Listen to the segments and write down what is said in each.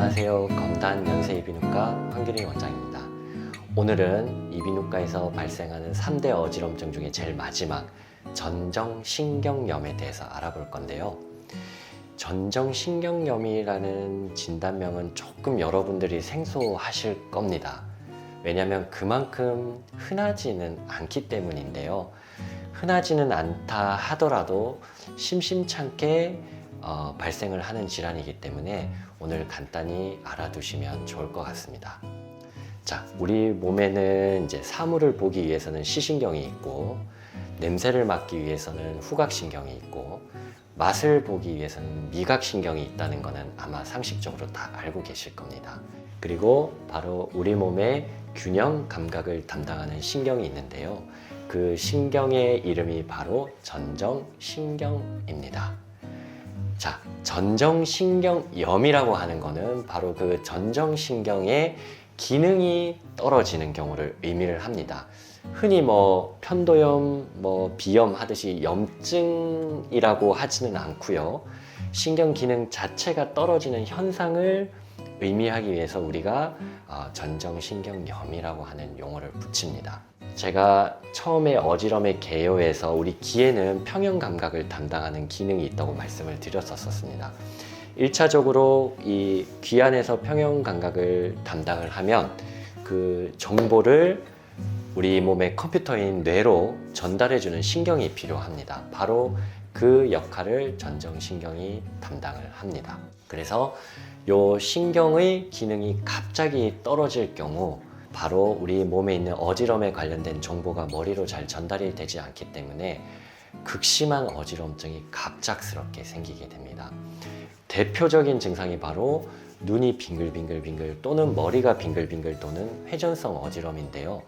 안녕하세요. 검단 연세 이비인후과 황규린 원장입니다. 오늘은 이비인후과에서 발생하는 3대 어지럼증 중에 제일 마지막 전정신경염에 대해서 알아볼 건데요. 전정신경염이라는 진단명은 조금 여러분들이 생소하실 겁니다. 왜냐하면 그만큼 흔하지는 않기 때문인데요. 흔하지는 않다 하더라도 심심찮게 어, 발생을 하는 질환이기 때문에 오늘 간단히 알아두시면 좋을 것 같습니다. 자, 우리 몸에는 이제 사물을 보기 위해서는 시신경이 있고, 냄새를 맡기 위해서는 후각신경이 있고, 맛을 보기 위해서는 미각신경이 있다는 것은 아마 상식적으로 다 알고 계실 겁니다. 그리고 바로 우리 몸의 균형 감각을 담당하는 신경이 있는데요. 그 신경의 이름이 바로 전정신경입니다. 자, 전정신경염이라고 하는 거는 바로 그 전정신경의 기능이 떨어지는 경우를 의미를 합니다. 흔히 뭐 편도염, 뭐 비염 하듯이 염증이라고 하지는 않고요. 신경 기능 자체가 떨어지는 현상을 의미하기 위해서 우리가 어, 전정신경염이라고 하는 용어를 붙입니다. 제가 처음에 어지럼의 개요에서 우리 귀에는 평형 감각을 담당하는 기능이 있다고 말씀을 드렸었습니다. 1차적으로 이 귀 안에서 평형 감각을 담당을 하면 그 정보를 우리 몸의 컴퓨터인 뇌로 전달해주는 신경이 필요합니다. 바로 그 역할을 전정신경이 담당을 합니다. 그래서 요 신경의 기능이 갑자기 떨어질 경우 바로 우리 몸에 있는 어지럼에 관련된 정보가 머리로 잘 전달이 되지 않기 때문에 극심한 어지럼증이 갑작스럽게 생기게 됩니다. 대표적인 증상이 바로 눈이 빙글빙글빙글 또는 머리가 빙글빙글 도는 회전성 어지럼인데요.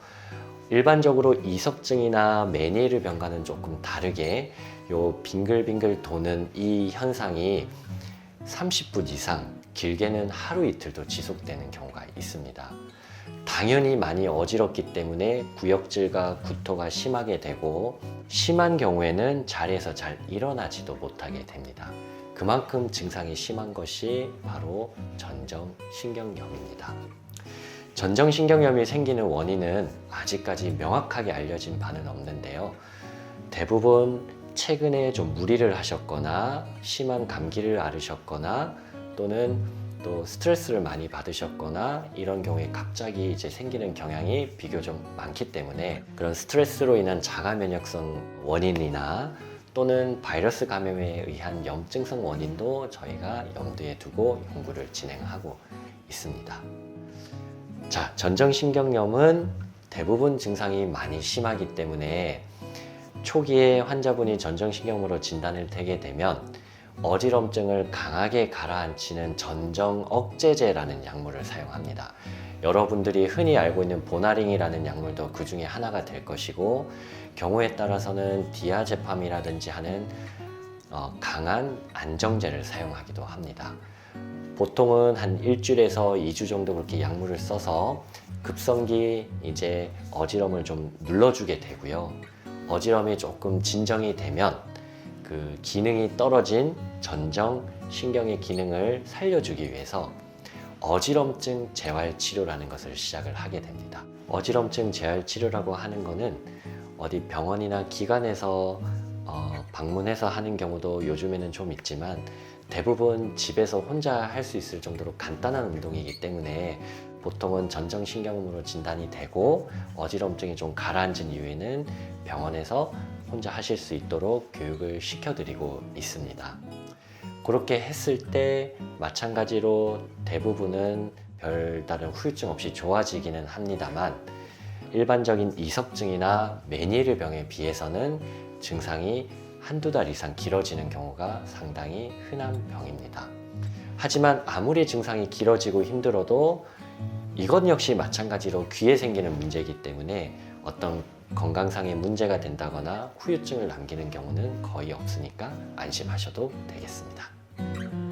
일반적으로 이석증이나 메니에르 병과는 조금 다르게 요 빙글빙글 도는 이 현상이 30분 이상 길게는 하루 이틀도 지속되는 경우가 있습니다. 당연히 많이 어지럽기 때문에 구역질과 구토가 심하게 되고 심한 경우에는 자리에서 잘 일어나지도 못하게 됩니다. 그만큼 증상이 심한 것이 바로 전정신경염입니다. 전정신경염이 생기는 원인은 아직까지 명확하게 알려진 바는 없는데요. 대부분 최근에 좀 무리를 하셨거나 심한 감기를 앓으셨거나 또는 또 스트레스를 많이 받으셨거나 이런 경우에 갑자기 이제 생기는 경향이 비교적 많기 때문에 그런 스트레스로 인한 자가 면역성 원인이나 또는 바이러스 감염에 의한 염증성 원인도 저희가 염두에 두고 연구를 진행하고 있습니다. 자, 전정신경염은 대부분 증상이 많이 심하기 때문에 초기에 환자분이 전정신경으로 진단을 되게 되면 어지럼증을 강하게 가라앉히는 전정 억제제라는 약물을 사용합니다. 여러분들이 흔히 알고 있는 보나링이라는 약물도 그 중에 하나가 될 것이고 경우에 따라서는 디아제팜이라든지 하는 어, 강한 안정제를 사용하기도 합니다. 보통은 한 일주일에서 2주 정도 그렇게 약물을 써서 급성기 이제 어지럼을 좀 눌러주게 되고요. 어지럼이 조금 진정이 되면 그 기능이 떨어진 전정 신경의 기능을 살려주기 위해서 어지럼증 재활 치료라는 것을 시작을 하게 됩니다. 어지럼증 재활 치료라고 하는 거는 어디 병원이나 기관에서 어, 방문해서 하는 경우도 요즘에는 좀 있지만 대부분 집에서 혼자 할 수 있을 정도로 간단한 운동이기 때문에 보통은 전정신경으로 진단이 되고 어지럼증이 좀 가라앉은 이후에는 병원에서 혼자 하실 수 있도록 교육을 시켜드리고 있습니다. 그렇게 했을 때 마찬가지로 대부분은 별다른 후유증 없이 좋아지기는 합니다만 일반적인 이석증이나 메니에르 병에 비해서는 증상이 한두 달 이상 길어지는 경우가 상당히 흔한 병입니다. 하지만 아무리 증상이 길어지고 힘들어도 이것 역시 마찬가지로 귀에 생기는 문제이기 때문에 어떤 건강상의 문제가 된다거나 후유증을 남기는 경우는 거의 없으니까 안심하셔도 되겠습니다.